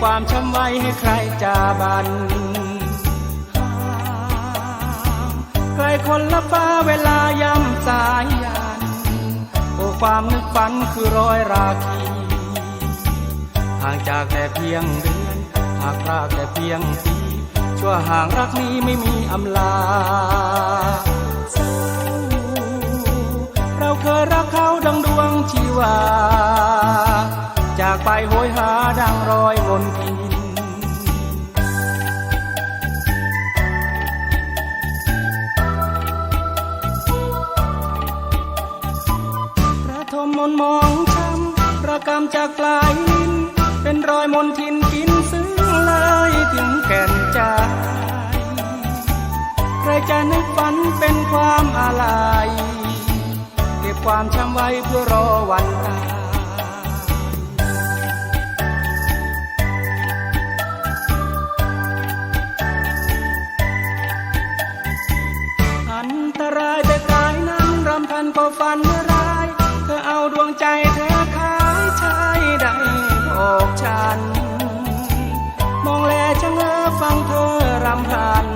ความช้ำไว้ให้ใครจาบัน ไกลคนละฟ้าเวลาย่ำสายยันโอ้ความนึกฝันคือรอยราคีห่างจากแต่เพียงเดือนหากพรากแต่เพียงปีชั่วห่างรักนี้ไม่มีอำลาเราเคยรักเขาดังดวงชีวา จากไปโหยหาดังรอยมนทิ นมองช้ำประกรรมจากปลายลิ้น เป็นรอยมนทินกินซึ้งเลยถึงแก่นใจใครจะนึกฝันเป็นความอาลัยเก็บความช้ำไว้เพื่อรอวัน ธอเอาดวงใจเธอขายชายได้บอกฉัน มองแลชะเง้อฟังเธอรำพัน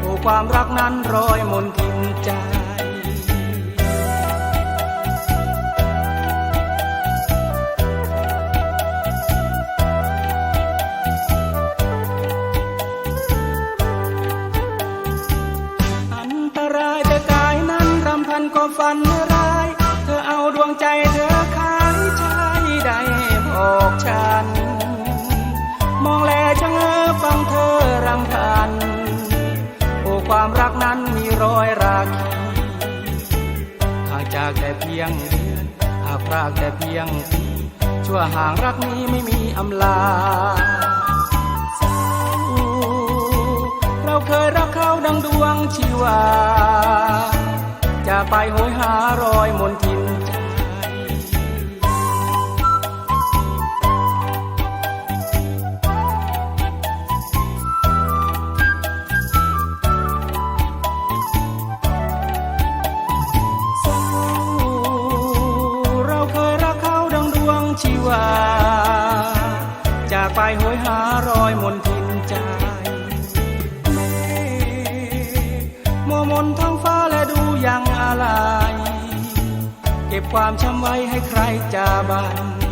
โอ้ความรักนั้นรอยมนทินใจอันตรายแต่กายนั้นรำพันก็ฝันร้า ใจเธอขายชายได้บอกฉัน มองแลชะเง้อฟังเธอรำพัน โอ้ความรักนั้นมีรอยราคีห่างจากแต่เพียงเดือนหากพรากแต่เพียงปีชั่วห่างรักนี้ไม่มีอำลาเราเคยรักเขาดังดวงชีวา จะไปโหยหารอยมนทิน รอยมนทินใจเมฆมัวมนท้องฟ้าและดูยังอะไร เก็บความช้ำไว้ให้ใครจาบัน